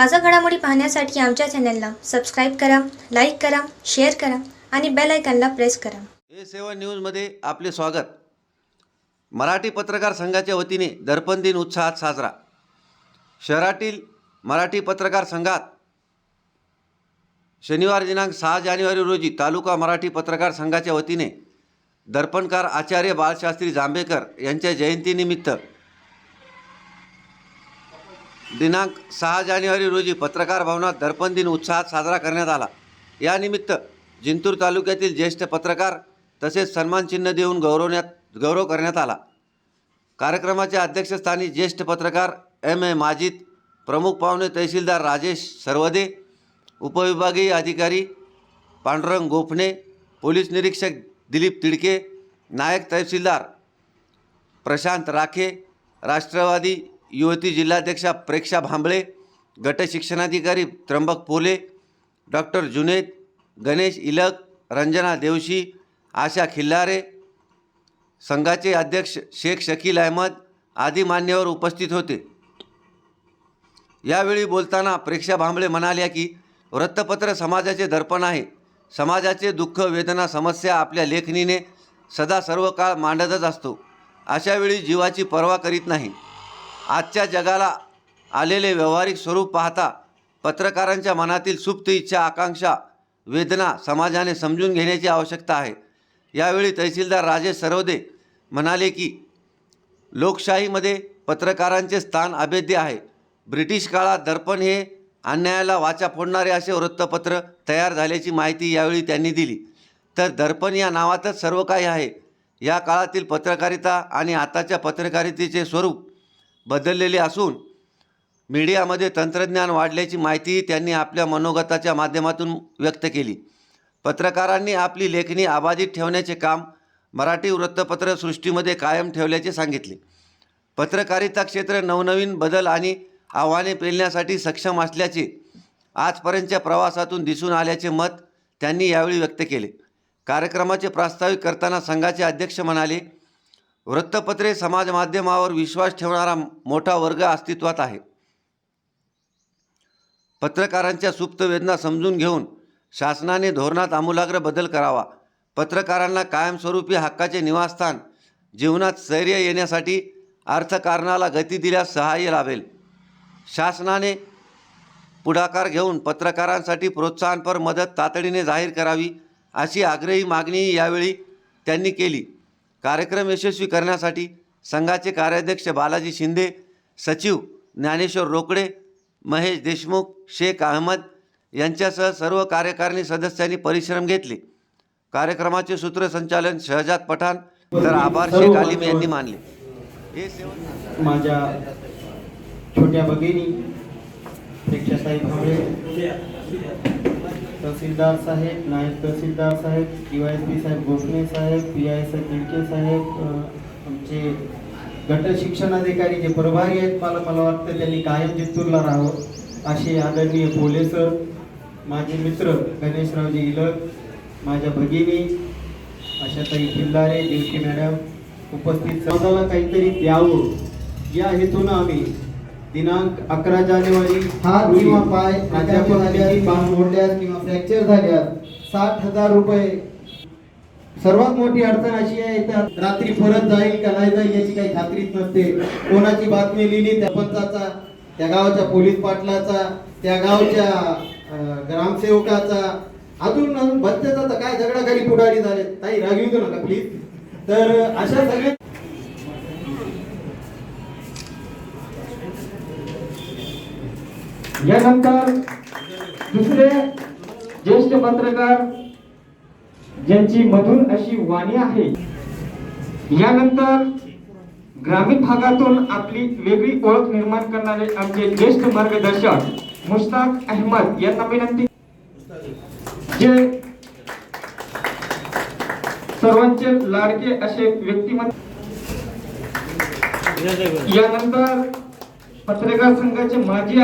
ताजा घडामोडी पाहण्यासाठी आमच्या चॅनलला सबस्क्राईब करा लाईक करा शेअर करा आणि बेल आयकॉनला प्रेस करा. ए सेवा न्यूजमध्ये आपले स्वागत. मराठी पत्रकार संघाच्या वतीने दर्पण दिन उत्साहात साजरा. शहरातील मराठी पत्रकार संघात शनिवार दिनांक सहा जानेवारी रोजी तालुका मराठी पत्रकार संघाच्या वतीने दर्पणकार आचार्य बाळशास्त्री जांभेकर यांच्या जयंतीनिमित्त दिनांक सहा जानेवारी रोजी पत्रकार भवनात दर्पण दिन उत्साहात साजरा करण्यात आला. यानिमित्त जिंतूर तालुक्यातील ज्येष्ठ पत्रकार तसेच सन्मानचिन्ह देऊन गौरवण्यात गौरव करण्यात आला. कार्यक्रमाच्या अध्यक्षस्थानी ज्येष्ठ पत्रकार एम ए माजिद प्रमुख पाहुणे तहसीलदार राजेश सरवदे उपविभागीय अधिकारी पांडुरंग गोफणे पोलीस निरीक्षक दिलीप तिडके नायक तहसीलदार प्रशांत राखे राष्ट्रवादी युवती जिल्हाध्यक्षा प्रेक्षा भांबळे गटशिक्षणाधिकारी त्र्यंबक पोले डॉक्टर जुनेद गणेश इलक रंजना देवशी आशा खिल्लारे संघाचे अध्यक्ष शेख शकील अहमद आदी मान्यवर उपस्थित होते. यावेळी बोलताना प्रेक्षा भांबळे म्हणाल्या की वृत्तपत्र समाजाचे दर्पण आहे. समाजाचे दुःख वेदना समस्या आपल्या लेखणीने सदा सर्व काळ मांडतच असतो. अशावेळी जीवाची पर्वा करीत नाही. आजच्या जगाला आलेले व्यावहारिक स्वरूप पाहता पत्रकारांच्या मनातील सुप्त इच्छा आकांक्षा वेदना समाजाने समजून घेण्याची आवश्यकता आहे. यावेळी तहसीलदार राजेश सरवदे म्हणाले की लोकशाहीमध्ये पत्रकारांचे स्थान अभेद्य आहे. ब्रिटिश काळात दर्पण हे अन्यायाला वाचा फोडणारे असे वृत्तपत्र तयार झाल्याची माहिती यावेळी त्यांनी दिली. तर दर्पण या नावातच सर्व काही आहे. या काळातील पत्रकारिता आणि आताच्या पत्रकारितेचे स्वरूप बदललेले असून मीडियामध्ये तंत्रज्ञान वाढल्याची माहितीही त्यांनी आपल्या मनोगताच्या माध्यमातून व्यक्त केली. पत्रकारांनी आपली लेखणी अबाधित ठेवण्याचे काम मराठी वृत्तपत्र सृष्टीमध्ये कायम ठेवल्याचे सांगितले. पत्रकारिता क्षेत्र नवनवीन बदल आणि आव्हाने पेलण्यासाठी सक्षम असल्याचे आजपर्यंतच्या प्रवासातून दिसून आल्याचे मत त्यांनी यावेळी व्यक्त केले. कार्यक्रमाचे प्रास्ताविक करताना संघाचे अध्यक्ष म्हणाले वृत्तपत्रे समाज माध्यमावर विश्वास ठेवणारा मोठा वर्ग अस्तित्वात आहे. पत्रकारांच्या सुप्त वेदना समजून घेऊन शासनाने धोरणात आमूलाग्र बदल करावा. पत्रकारांना कायमस्वरूपी हक्काचे निवासस्थान जीवनात स्थैर्य येण्यासाठी अर्थकारणाला गती दिल्यास सहाय्य लाभेल. शासनाने पुढाकार घेऊन पत्रकारांसाठी प्रोत्साहनपर मदत तातडीने जाहीर करावी अशी आग्रही मागणीही यावेळी त्यांनी केली. कार्यक्रम यशस्वी करण्यासाठी संघाचे कार्याध्यक्ष बालाजी शिंदे सचिव ज्ञानेश्वर रोकडे महेश देशमुख शेख अहमद यांच्यासह सर्व कार्यकारिणी सदस्यांनी परिश्रम घेतले. कार्यक्रमाचे सूत्रसंचालन शहजाद पठाण. तर आभार शेख आलिम यांनी मानले. हे सेवन माझ्या छोट्या भगिनी भांबळे तहसीलदार साहेब नायब तहसीलदार साहेब डी वाय एस पी साहेब गोखणे साहेब P I S I Tidke साहेब आमचे गट शिक्षणाधिकारी जे प्रभारी आहेत मला मला वाटतं त्यांनी कायम जिंतूरला राहावं असे आदरणीय बोले सर माझे मित्र गणेशरावजी इलक माझ्या भगिनी आशाताई खिल्लारे देवकी मॅडम उपस्थित समाजाला काहीतरी द्यावं या हेतून आम्ही दिनांक अकरा जानेवारी हा किंवा पाय प्राध्यापक झाल्यास मोडल्यास किंवा फ्रॅक्चर झाल्यास साठ हजार रुपये. सर्वात मोठी अडचण अशी आहे तर रात्री परत जाईल का नाही जाईल याची काही खात्रीच नसते. कोणाची बातमी लिहिली त्या पंचाचा त्या गावाच्या पोलीस पाटलाचा त्या गावच्या ग्रामसेवकाचा. अजून अजून भत्त्याचा तर काय झगडाखाली पुढारी झाले. ताई राग येऊ देऊ नका प्लीज तर अशा सगळ्या यानंतर दुसरे ज्येष्ठ पत्रकार ज्यांची मधुर अशी वाणी आहे यानंतर ग्रामीण भागातून आपली वेगळी ओळख निर्माण करणारे आमचे ज्येष्ठ मार्गदर्शक मुश्ताक अहमद यांना विनंती. जे सर्वांचे लाडके असे व्यक्तिमत्व यानंतर पत्रकार संघाचे माजी